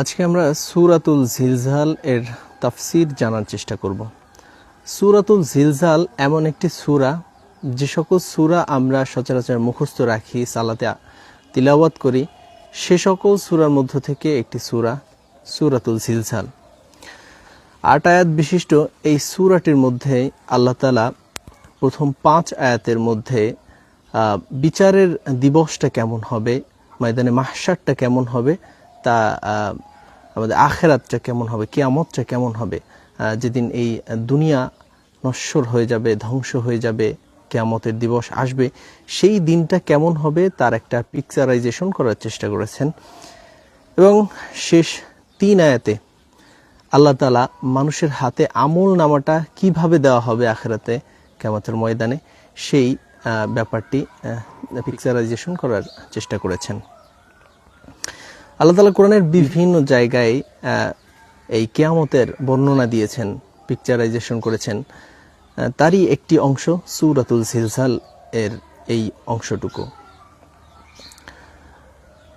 আজকে আমরা সুরাতুল জিলজাল এর তাফসির জানার চেষ্টা করব। সুরাতুল জিলজাল এমন একটি সুরা, যে সকল সুরা আমরা সচরাচর মুখস্থ রাখি, সালাতে তিলাওয়াত করি, সে সকল সুরার মধ্য থেকে একটি সুরা, সুরাতুল জিলজাল। আট আয়াত বিশিষ্ট এই সুরাটির মধ্যে আল্লাহ তালা প্রথম পাঁচ আয়াতের মধ্যে বিচারের দিবসটা কেমন হবে, ময়দানে মাহসারটা কেমন হবে তা আমাদের আখেরাতটা কেমন হবে, কেয়ামতটা কেমন হবে যেদিন এই দুনিয়া নশ্বর হয়ে যাবে, ধ্বংস হয়ে যাবে, কেয়ামতের দিবস আসবে, সেই দিনটা কেমন হবে তার একটা পিকচারাইজেশন করার চেষ্টা করেছেন। এবং শেষ তিন আয়াতে আল্লাহ তালা মানুষের হাতে আমল নামাটা কীভাবে দেওয়া হবে আখেরাতে কেমতের ময়দানে, সেই ব্যাপারটি পিকচারাইজেশন করার চেষ্টা করেছেন। আল্লাহ তালা কোরআনের বিভিন্ন জায়গায় এই কেয়ামতের বর্ণনা দিয়েছেন পিকচারাইজেশন করেছেন। তারই একটি অংশ সুরাতুল সিলসাল এর এই অংশটুকু।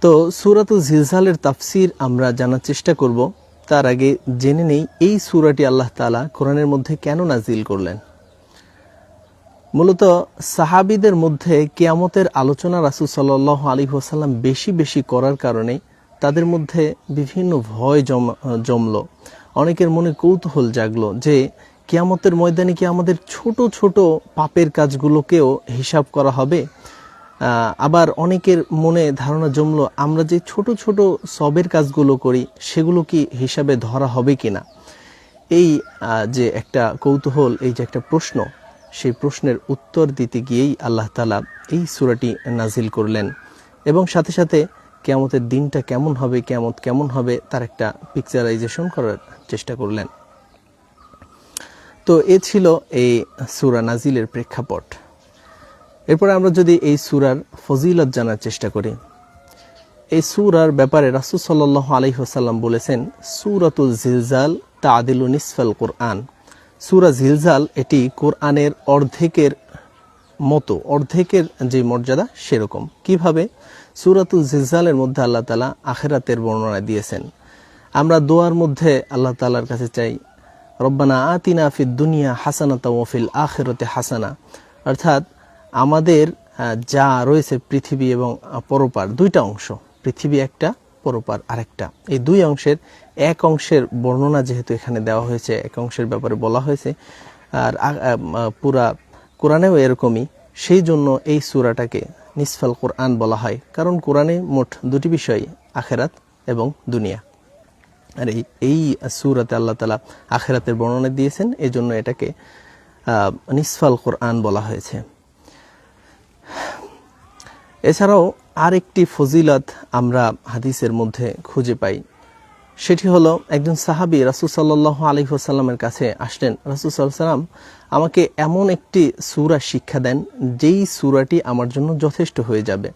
তো সুরাতুল জিলজালের তাফসির আমরা জানার চেষ্টা করব। তার আগে জেনে নেই, এই সুরাটি আল্লাহ তাআলা কোরআনের মধ্যে কেন নাজিল করলেন? মূলত সাহাবিদের মধ্যে কেয়ামতের আলোচনা রাসুল সাল্লাহ আলী ওসাল্লাম বেশি বেশি করার কারণে তাদের মধ্যে বিভিন্ন ভয় জম, জমল। অনেকের মনে কৌতূহল জাগলো যে কিয়ামতের ময়দানে কি আমাদের ছোট ছোট পাপের কাজগুলোকেও হিসাব করা হবে? আবার অনেকের মনে ধারণা জমলো, আমরা যে ছোট ছোট সবের কাজগুলো করি, সেগুলো কি হিসাবে ধরা হবে কিনা? এই যে একটা কৌতূহল, এই যে একটা প্রশ্ন, সেই প্রশ্নের উত্তর দিতে গিয়েই আল্লাহ তালা এই সুরাটি নাজিল করলেন। এবং সাথে সাথে কেয়ামতের দিনটা কেমন হবে, কেয়ামত কেমন হবে, তার একটা পিকচারাইজেশন করার চেষ্টা করলেন। তো এ ছিল এই সুরা নাজিলের প্রেক্ষাপট। এরপরে আমরা যদি এই সুরার ফজিলত জানার চেষ্টা করি। এই সুরার ব্যাপারে রাসুল সাল্লাহ আলহিহাসাল্লাম বলেছেন, সুরাতুল জিলজাল তাদিলু নিসফাল কোরআন। সুরা জিলজাল এটি কোরআনের অর্ধেকের মতো, অর্ধেকের যে মর্যাদা সেরকম। কীভাবে? সুরাতুল জিলজালের মধ্যে আল্লাহ তালা আখেরাতের বর্ণনা দিয়েছেন। আমরা দোয়ার মধ্যে আল্লাহ তালার কাছে চাই, রব্বানা আতিনা ফিদ দুনিয়া হাসানাতা ওফিল আখেরতে হাসানা। অর্থাৎ আমাদের যা রয়েছে পৃথিবী এবং পরপার দুইটা অংশ, পৃথিবী একটা, পরপার আরেকটা। এই দুই অংশের এক অংশের বর্ণনা যেহেতু এখানে দেওয়া হয়েছে, এক অংশের ব্যাপারে বলা হয়েছে, আর পুরা কোরআনেও এরকমই, সেই জন্য এই সুরাটাকে নিসফাল কোরআন বলা হয়, কারণ কোরআনে মোট দুটি বিষয়, আখেরাত এবং দুনিয়া। আর এই এই সুরাতে আল্লাহ তালা আখেরাতের বর্ণনা দিয়েছেন এই জন্য এটাকে নিসফাল কোরআন বলা হয়েছে। এছাড়াও আরেকটি ফজিলত আমরা হাদিসের মধ্যে খুঁজে পাই সেটি হলো একজন সাহাবি রাসুল সাল্লাহ আলহিহাসাল্লামের কাছে আসলেন। রাসুল সাল্লাম আমাকে এমন একটি সুরা শিক্ষা দেন, যেই সুরাটি আমার জন্য যথেষ্ট হয়ে যাবে।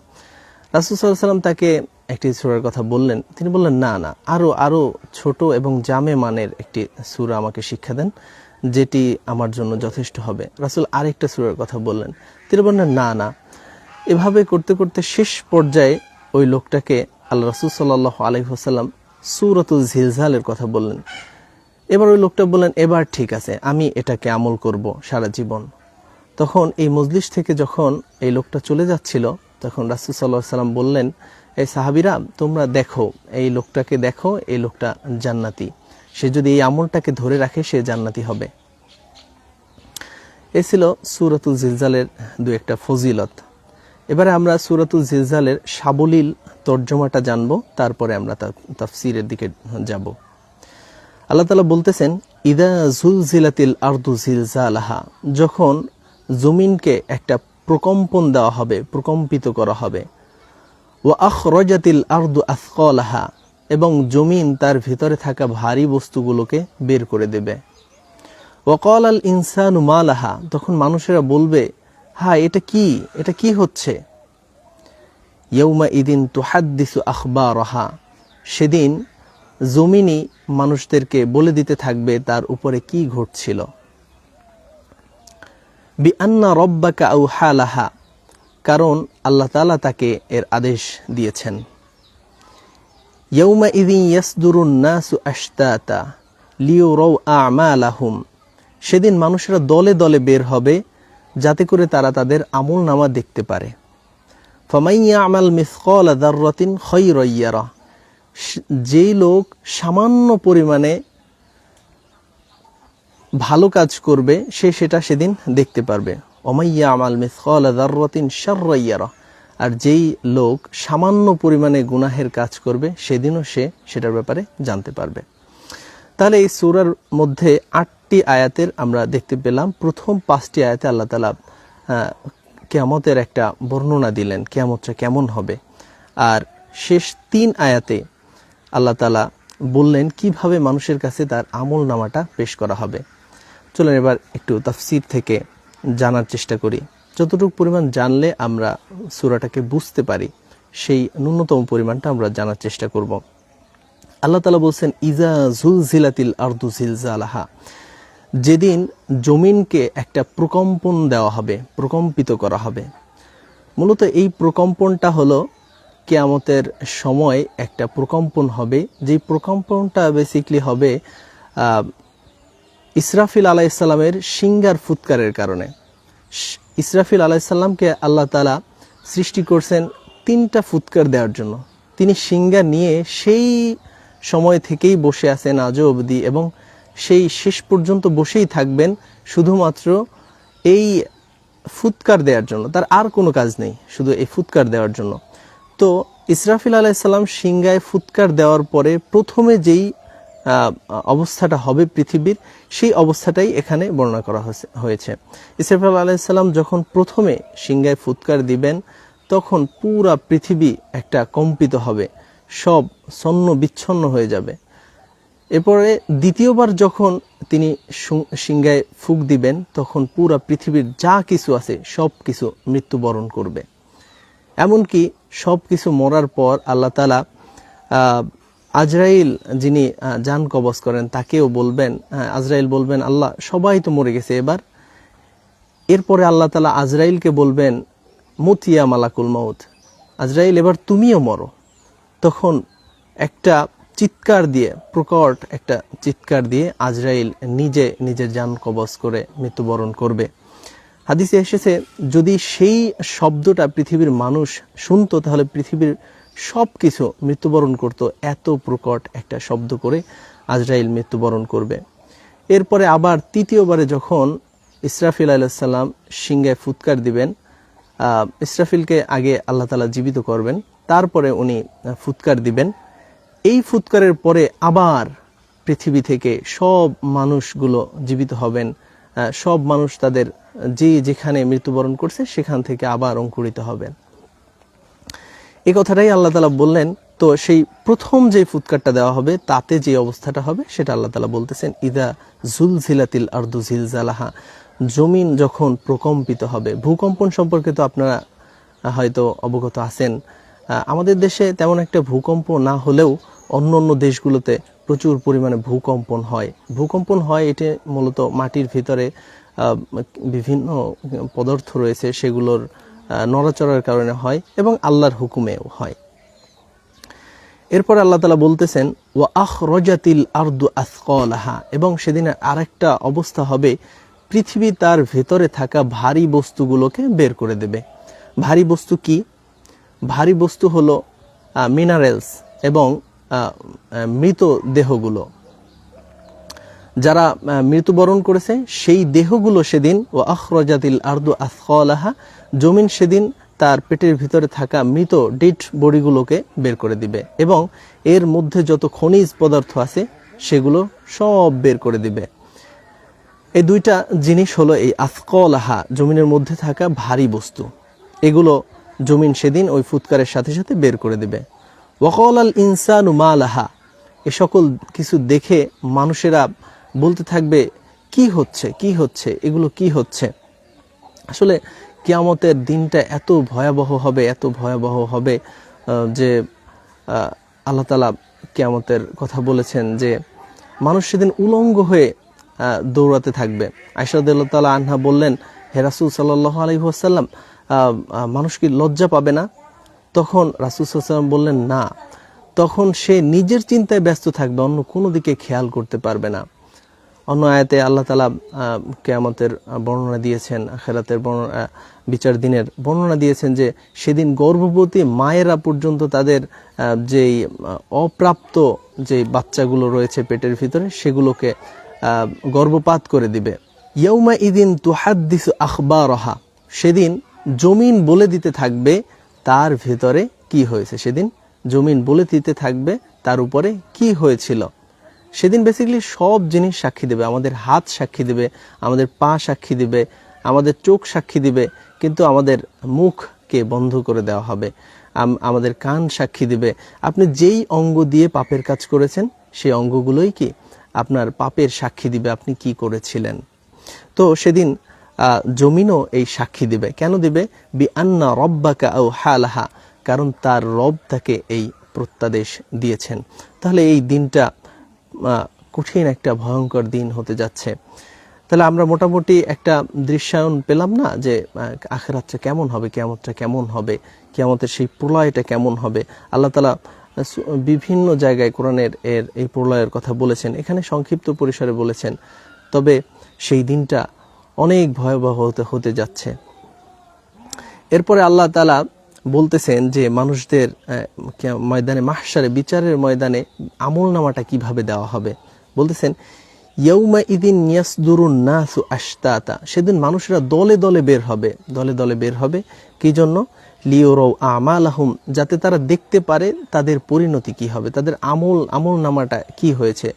রাসুল সাল্লাম তাকে একটি সুরার কথা বললেন। তিনি বললেন, না না আরও আরও ছোট এবং জামে মানের একটি সুরা আমাকে শিক্ষা দেন, যেটি আমার জন্য যথেষ্ট হবে। রাসুল আরেকটা সুরার কথা বললেন। তিনি বললেন, না না, এভাবে করতে করতে শেষ পর্যায়ে ওই লোকটাকে আল্লাহ রসুল সাল্লাহ আলহিহাসাল্লাম সুরতুল ঝিলঝালের কথা বললেন। এবার ওই লোকটা বললেন, এবার ঠিক আছে, আমি এটাকে আমল করব সারা জীবন। তখন এই মজলিস থেকে যখন এই লোকটা চলে যাচ্ছিল, তখন রাসুল সাল্লাহ সাল্লাম বললেন, এই সাহাবিরা, তোমরা দেখো, এই লোকটাকে দেখো, এই লোকটা জান্নাতি। সে যদি এই আমলটাকে ধরে রাখে, সে জান্নাতি হবে। এ ছিল সুরাতুল জিলজালের দু একটা ফজিলত। এবারে আমরা সুরাতুল জিলজালের সাবলীল তর্জমাটা জানব, তারপরে আমরা তাফসিরের দিকে যাব। আল্লাহ তালা বলতেছেন, ইদা জুলজিলাতিল আর্দু জিলজালাহা যখন জমিনকে একটা প্রকম্পন দেওয়া হবে, প্রকম্পিত করা হবে ও আখরজাতিল আর্দু আসকলাহা এবং জমিন তার ভিতরে থাকা ভারী বস্তুগুলোকে বের করে দেবে। ওয়াকাল আল ইনসানু মালাহা তখন মানুষেরা বলবে হ্যাঁ এটা কি? এটা কি হচ্ছে? ইয়ৌমা ইদিন তুহাদ্দিসু আখবারহা। সেদিন জমিনই মানুষদেরকে বলে দিতে থাকবে তার উপরে কি ঘটছিল। বি আন্না রব্বাকা আউ হালাহা কারণ আল্লাহ তাআলা তাকে এর আদেশ দিয়েছেন। ইয়ৌমা ইদিন ইয়াসদুরুন নাসু আশতাতা লিউরাউ আমালাহুম। সেদিন মানুষেরা দলে দলে বের হবে যাতে করে তারা তাদের আমল নামা দেখতে পারে। ফমাইয়া আমাল যেই লোক সামান্য পরিমাণে ভালো কাজ করবে, সে সেটা সেদিন দেখতে পারবে। অমাইয়া আমাল মিসকল দাররাতিন শাররাইয়ারা আর যেই লোক সামান্য পরিমাণে গুনাহের কাজ করবে, সেদিনও সে সেটার ব্যাপারে জানতে পারবে। তাহলে এই সুরার মধ্যে আটটি আয়াতের আমরা দেখতে পেলাম। প্রথম পাঁচটি আয়াতে আল্লাহ তালা কেয়ামতের একটা বর্ণনা দিলেন, কেয়ামতটা কেমন হবে। আর শেষ তিন আয়াতে আল্লাহ তালা বললেন, কীভাবে মানুষের কাছে তার আমল নামাটা পেশ করা হবে। চলেন এবার একটু তাফসির থেকে জানার চেষ্টা করি। যতটুকু পরিমাণ জানলে আমরা সুরাটাকে বুঝতে পারি, সেই ন্যূনতম পরিমাণটা আমরা জানার চেষ্টা করব। আল্লাহ তালা বলছেন, ইজা জুলজিলাতিল আর্দু জিলজালাহা। যেদিন জমিনকে একটা প্রকম্পন দেওয়া হবে, প্রকম্পিত করা হবে। মূলত এই প্রকম্পনটা হলো কেয়ামতের সময় একটা প্রকম্পন হবে। যেই প্রকম্পনটা বেসিকলি হবে ইসরাফিল আলাইসাল্লামের সিঙ্গার ফুৎকারের কারণে। ইসরাফিল আলাইসাল্লামকে আল্লাহ তালা সৃষ্টি করছেন তিনটা ফুৎকার দেওয়ার জন্য। তিনি সিঙ্গার নিয়ে সেই সময় থেকেই বসে আছেন আজও অবধি এবং সেই শেষ পর্যন্ত বসেই থাকবেন শুধুমাত্র এই ফুৎকার দেওয়ার জন্য। তার আর কোনো কাজ নেই, শুধু এই ফুৎকার দেওয়ার জন্য। তো ইসরাফিল আলাইসাল্লাম সিঙ্গায় ফুৎকার দেওয়ার পরে প্রথমে যেই অবস্থাটা হবে পৃথিবীর, সেই অবস্থাটাই এখানে বর্ণনা করা হয়েছে- ইসরাফিল আলাইসাল্লাম যখন প্রথমে সিঙ্গায় ফুৎকার দিবেন, তখন পুরা পৃথিবী একটা কম্পিত হবে, সব সন্ন বিচ্ছন্ন হয়ে যাবে। এরপরে দ্বিতীয়বার যখন তিনি সিংহায় ফুক দিবেন, তখন পুরা পৃথিবীর যা কিছু আছে সব কিছু মৃত্যুবরণ করবে। এমনকি সব কিছু মরার পর আল্লাহ তালা আজরাইল যিনি যান কবজ করেন, তাকেও বলবেন আজরাইল বলবেন, আল্লাহ, সবাই তো মরে গেছে এবার। এরপরে আল্লাহ তালা আজরাইলকে বলবেন, মতিয়া মালাকুল মৌত আজরাইল, এবার তুমিও মরো। তখন একটা চিৎকার দিয়ে, প্রকট একটা চিৎকার দিয়ে আজরাইল নিজে নিজের যান কবজ করে মৃত্যুবরণ করবে। হাদিসে এসেছে, যদি সেই শব্দটা পৃথিবীর মানুষ শুনতো, তাহলে পৃথিবীর সব কিছু মৃত্যুবরণ করত, এত প্রকট একটা শব্দ করে আজরাইল মৃত্যুবরণ করবে। এরপরে আবার তৃতীয়বারে যখন ইসরাফিল আলাইসাল্লাম সিংহায় ফুৎকার দিবেন ইসরাফিলকে আগে আল্লাহ তালা জীবিত করবেন, তারপরে উনি ফুৎকার দিবেন। এই ফুৎকারের পরে আবার পৃথিবী থেকে সব মানুষগুলো জীবিত হবেন সব মানুষ তাদের যে যেখানে মৃত্যুবরণ করছে সেখান থেকে আবার অঙ্কুরিত হবেন। এই কথাটাই আল্লাহ তালা বললেন, তো সেই প্রথম যে ফুৎকারটা দেওয়া হবে তাতে যে অবস্থাটা হবে সেটা আল্লাহ তালা বলতেছেন, ইদা জুল জিলাতিল আর্দু জিলজালাহা। জমিন যখন প্রকম্পিত হবে, ভূকম্পন সম্পর্কে তো আপনারা হয়তো অবগত আছেন আমাদের দেশে তেমন একটা ভূকম্প না হলেও অন্য অন্য দেশগুলোতে প্রচুর পরিমাণে ভূকম্পন হয়। ভূকম্পন হয় এটি মূলত মাটির ভিতরে বিভিন্ন পদার্থ রয়েছে সেগুলোর নড়াচড়ার কারণে হয় এবং আল্লাহর হুকুমেও হয়। এরপর আল্লাহ তালা বলতেছেন ও আখ রজাতিল আর্দু আসকলাহা এবং সেদিনের আরেকটা অবস্থা হবে, পৃথিবী তার ভেতরে থাকা ভারী বস্তুগুলোকে বের করে দেবে। ভারী বস্তু কি? ভারী বস্তু হলো মিনারেলস এবং মৃত দেহগুলো। যারা মৃত্যুবরণ করেছে, সেই দেহগুলো সেদিন ও আখরজাতিল আর্দু আসকলাহা, জমিন সেদিন তার পেটের ভিতরে থাকা মৃত ডেড বডিগুলোকে বের করে দিবে এবং এর মধ্যে যত খনিজ পদার্থ আছে, সেগুলো সব বের করে দিবে। এই দুইটা জিনিস হলো এই আসকলাহা, জমিনের মধ্যে থাকা ভারী বস্তু। এগুলো জমিন সেদিন ওই ফুৎকারের সাথে সাথে বের করে দেবে। ওয়াকল আল ইনসানু মালাহা, এ সকল কিছু দেখে মানুষেরা বলতে থাকবে, কি হচ্ছে? কি হচ্ছে? এগুলো কি হচ্ছে? আসলে কিয়ামতের দিনটা এত ভয়াবহ হবে, এত ভয়াবহ হবে যে আল্লাহ তালা কিয়ামতের কথা বলেছেন যে, মানুষ সেদিন উলঙ্গ হয়ে দৌড়াতে থাকবে। তালা আনহা বললেন হেরাসুল সাল্লাহ আলহিহাসাল্লাম মানুষ কি লজ্জা পাবে না? তখন রাসুল সাল্লাম বললেন, না। তখন সে নিজের চিন্তায় ব্যস্ত থাকবে, অন্য কোনো দিকে খেয়াল করতে পারবে না। অন্য আয়াতে আল্লাহ তালা কেয়ামতের বর্ণনা দিয়েছেন, আখেরাতের বর্ণনা বিচার দিনের বর্ণনা দিয়েছেন যে সেদিন গর্ভবতী মায়েরা পর্যন্ত তাদের যেই অপ্রাপ্ত যে বাচ্চাগুলো রয়েছে পেটের ভিতরে, সেগুলোকে গর্ভপাত করে দিবে। ইয়ৌমা ইদিন তুহাদ্দিস আখবা রহা সেদিন জমিন বলে দিতে থাকবে তার ভেতরে কি হয়েছে? সেদিন জমিন বলে দিতে থাকবে তার উপরে কি হয়েছিল? সেদিন বেসিক্যালি সব জিনিস সাক্ষী দেবে। আমাদের হাত সাক্ষী দেবে, আমাদের পা সাক্ষী দিবে, আমাদের চোখ সাক্ষী দিবে, কিন্তু আমাদের মুখকে বন্ধ করে দেওয়া হবে। আমাদের কান সাক্ষী দিবে। আপনি যেই অঙ্গ দিয়ে পাপের কাজ করেছেন, সেই অঙ্গগুলোই কি আপনার পাপের সাক্ষী দিবে? আপনি কি করেছিলেন? তো সেদিন জমিনও এই সাক্ষী দিবে। কেন দিবে? বি আন্না রব্বাকা ও হালাহা কারণ তার রব তাকে এই প্রত্যাদেশ দিয়েছেন। তাহলে এই দিনটা কঠিন একটা ভয়ঙ্কর দিন হতে যাচ্ছে। তাহলে আমরা মোটামুটি একটা দৃশ্যায়ন পেলাম না যে আখেরাতটা কেমন হবে কেমতটা কেমন হবে কেমতের সেই প্রলয়টা কেমন হবে? আল্লাহ তালা বিভিন্ন জায়গায় কোরআনের এর, এই প্রলয়ের কথা বলেছেন। এখানে সংক্ষিপ্ত পরিসরে বলেছেন। তবে সেই দিনটা অনেক ভয়াবহ হতে যাচ্ছে। এরপরে আল্লাহ তালা বলতেছেন যে মানুষদের ময়দানে মাহসারে বিচারের ময়দানে আমল নামাটা কীভাবে দেওয়া হবে? বলতেছেন ইয়ৌমা ইদিন ইয়াসদুরুন নাসু আশতাতা। সেদিন মানুষরা দলে দলে বের হবে। দলে দলে বের হবে। কি জন্য? লিওরৌ আমালাহুম। যাতে তারা দেখতে পারে তাদের পরিণতি কি হবে, তাদের আমল আমল নামাটা কি হয়েছে।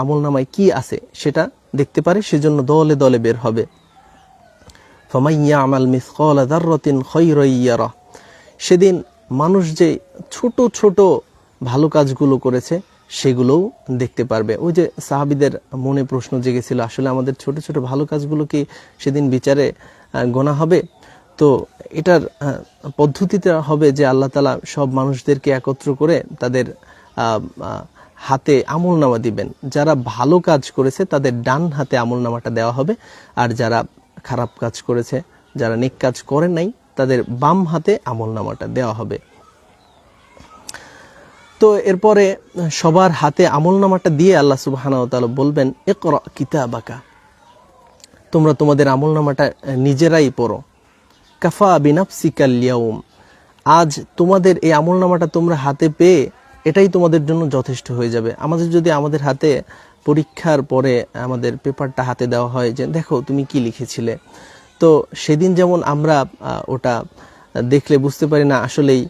আমল নামায় কি আছে সেটা দেখতে পারে, সেজন্য দলে দলে বের হবে। আমাল খৈরইয়ারা সেদিন মানুষ যে ছোট ছোট ভালো কাজগুলো করেছে, সেগুলোও দেখতে পারবে। ওই যে সাহাবিদের মনে প্রশ্ন জেগেছিল, আসলে আমাদের ছোট ছোট ভালো কাজগুলো কি সেদিন বিচারে গোনা হবে? তো এটার পদ্ধতিটা হবে যে আল্লাহ তালা সব মানুষদেরকে একত্র করে তাদের হাতে আমল নামা দিবেন। যারা ভালো কাজ করেছে, তাদের ডান হাতে আমল নামাটা দেওয়া হবে। আর যারা খারাপ কাজ করেছে, যারা নেক কাজ করে নাই, তাদের বাম হাতে আমল নামাটা দেওয়া হবে। তো এরপরে সবার হাতে আমল নামাটা দিয়ে আল্লাহ সুবাহানা তাআলা বলবেন একর কিতাবাকা। তোমরা তোমাদের আমল নামাটা নিজেরাই পড়ো। কাফা বিনাফসিকাল ইয়াউম। আজ তোমাদের এই আমল নামাটা তোমরা হাতে পেয়ে এটাই তোমাদের জন্য যথেষ্ট হয়ে যাবে। আমাদের যদি আমাদের হাতে পরীক্ষার পরে আমাদের পেপারটা হাতে দেওয়া হয় যে, দেখো, তুমি কি লিখেছিলে? তো সেদিন যেমন আমরা ওটা দেখলে বুঝতে পারি না আসলেই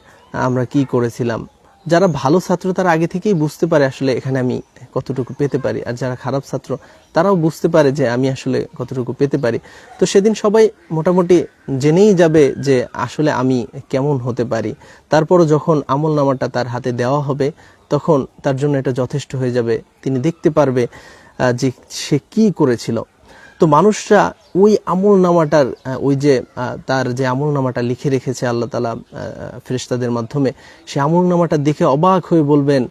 আমরা কি করেছিলাম। যারা ভালো ছাত্র, তারা আগে থেকেই বুঝতে পারে আসলে এখানে আমি কতটুকু পেতে পারি। আর যারা খারাপ ছাত্র, তারাও বুঝতে পারে যে আমি আসলে কতটুকু পেতে পারি। তো সেদিন সবাই মোটামুটি জেনেই যাবে যে আসলে আমি কেমন হতে পারি। তারপরও যখন আমল নামাটা তার হাতে দেওয়া হবে, তখন তার জন্য এটা যথেষ্ট হয়ে যাবে। তিনি দেখতে পারবে যে সে কি করেছিল। তো মানুষরা ওই আমল নামাটার ওই যে তার যে আমল নামাটা লিখে রেখেছে আল্লাহ তালা ফেরেশতাদের মাধ্যমে, সে আমল নামাটা দেখে অবাক হয়ে বলবেন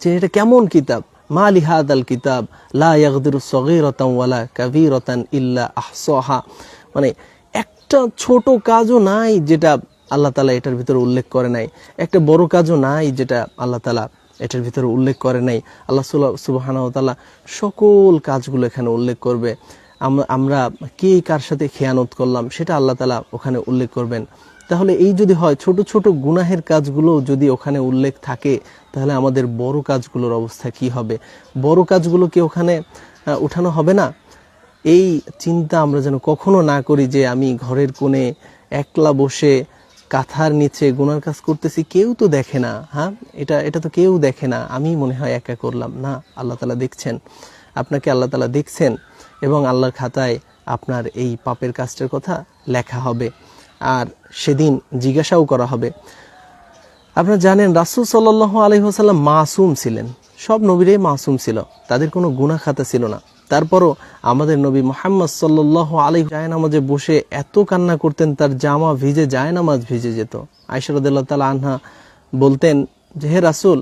যে এটা কেমন কিতাব? মা লিহাদ আল কিতাব, লা ইয়াগদিরু সগীরাতান ওয়ালা কাবীরাতান ইল্লা আহসাহা। মানে একটা ছোট কাজও নাই যেটা আল্লাহ তালা এটার ভিতরে উল্লেখ করে নাই। একটা বড় কাজও নাই যেটা আল্লাহ তালা এটার ভিতরে উল্লেখ করে নাই। আল্লাহ সুবাহানা তালা সকল কাজগুলো এখানে উল্লেখ করবে। আমরা কে কার সাথে খেয়ানত করলাম সেটা আল্লাহ তালা ওখানে উল্লেখ করবেন। তাহলে এই যদি হয়, ছোট ছোট গুনাহের কাজগুলো যদি ওখানে উল্লেখ থাকে, তাহলে আমাদের বড় কাজগুলোর অবস্থা কি হবে? বড় কাজগুলো কি ওখানে উঠানো হবে না? এই চিন্তা আমরা যেন কখনো না করি যে আমি ঘরের কোণে একলা বসে কাঁথার নিচে গুনার কাজ করতেছি, কেউ তো দেখে না হ্যাঁ? এটা এটা তো কেউ দেখে না। আমি মনে হয় একা করলাম। না, আল্লাহ তালা দেখছেন। আপনাকে আল্লাহ তালা দেখছেন এবং আল্লাহর খাতায় আপনার এই পাপের কাজটার কথা লেখা হবে। আর সেদিন জিজ্ঞাসাও করা হবে। আপনারা জানেন, রাসুল সাল্লাহ আলহিহাসাল্লাম মাসুম ছিলেন। সব নবীরাই মাসুম ছিল। তাদের কোনো গুণা খাতা ছিল না। তারপরও আমাদের নবী মোহাম্মদ সাল্লাহ আলী জায়নামাজে বসে এত কান্না করতেন, তার জামা ভিজে, জায়নামাজ ভিজে যেত। আয়সরদুল্লাহ তালা আনহা বলতেন যে, হে রাসুল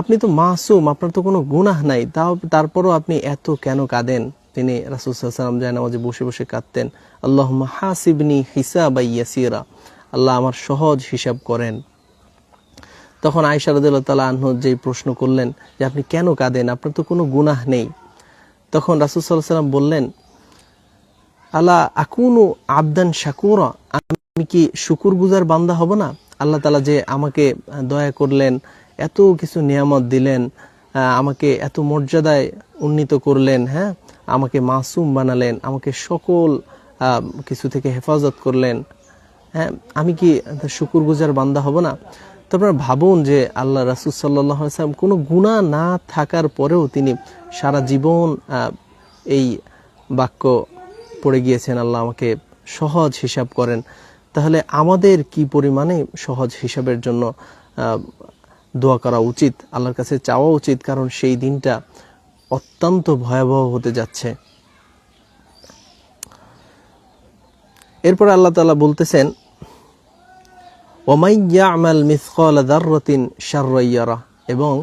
আপনি তো মাসুম, আপনার তো কোনো গুনাহ নাই। তাও, তারপরও আপনি এত কেন কাঁদেন? তিনি রাসুল সাল্লাম জায়নামাজে বসে বসে কাঁদতেন। আল্লাহ হাসিবনি হিসাব ইয়াসিরা। আল্লাহ আমার সহজ হিসাব করেন। তখন আয়সা রদুল্লাহ তালা আহ যেই প্রশ্ন করলেন যে, আপনি কেন কাঁদেন? আপনার তো কোনো গুনাহ নেই। তখন রাসুল সাল্লাম বললেন আল্লাহ আকুনু আবদান শাকুরা? আমি কি শুকুর গুজার বান্দা হব না? আল্লাহ তালা যে আমাকে দয়া করলেন, এত কিছু নিয়ামত দিলেন আমাকে এত মর্যাদায় উন্নীত করলেন হ্যাঁ? আমাকে মাসুম বানালেন, আমাকে সকল কিছু থেকে হেফাজত করলেন হ্যাঁ? আমি কি শুকুর গুজার বান্দা হব না? তো আপনারা ভাবুন যে আল্লাহ রাসুল সাল্লাহ সাল্লাম কোনো গুণা না থাকার পরেও তিনি সারা জীবন এই বাক্য পড়ে গিয়েছেন, আল্লাহ আমাকে সহজ হিসাব করেন। তাহলে আমাদের কি পরিমাণে সহজ হিসাবের জন্য দোয়া করা উচিত? আল্লাহর কাছে চাওয়া উচিত, কারণ সেই দিনটা অত্যন্ত ভয়াবহ হতে যাচ্ছে। এরপর আল্লাহ তালা বলতেছেন ওমাইয়া আমাল মিসকাল দাররতিন শাররাইয়ারা এবং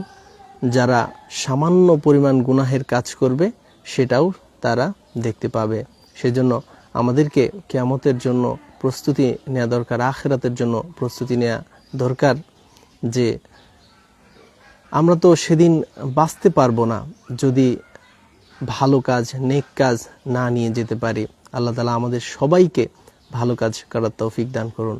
যারা সামান্য পরিমাণ গুনাহের কাজ করবে, সেটাও তারা দেখতে পাবে। সেজন্য আমাদেরকে কেয়ামতের জন্য প্রস্তুতি নেওয়া দরকার, আখেরাতের জন্য প্রস্তুতি নেওয়া দরকার যে আমরা তো সেদিন বাঁচতে পারব না, যদি ভালো কাজ, নেক কাজ না নিয়ে যেতে পারি। আল্লাহ তালা আমাদের সবাইকে ভালো কাজ করার তৌফিক দান করুন।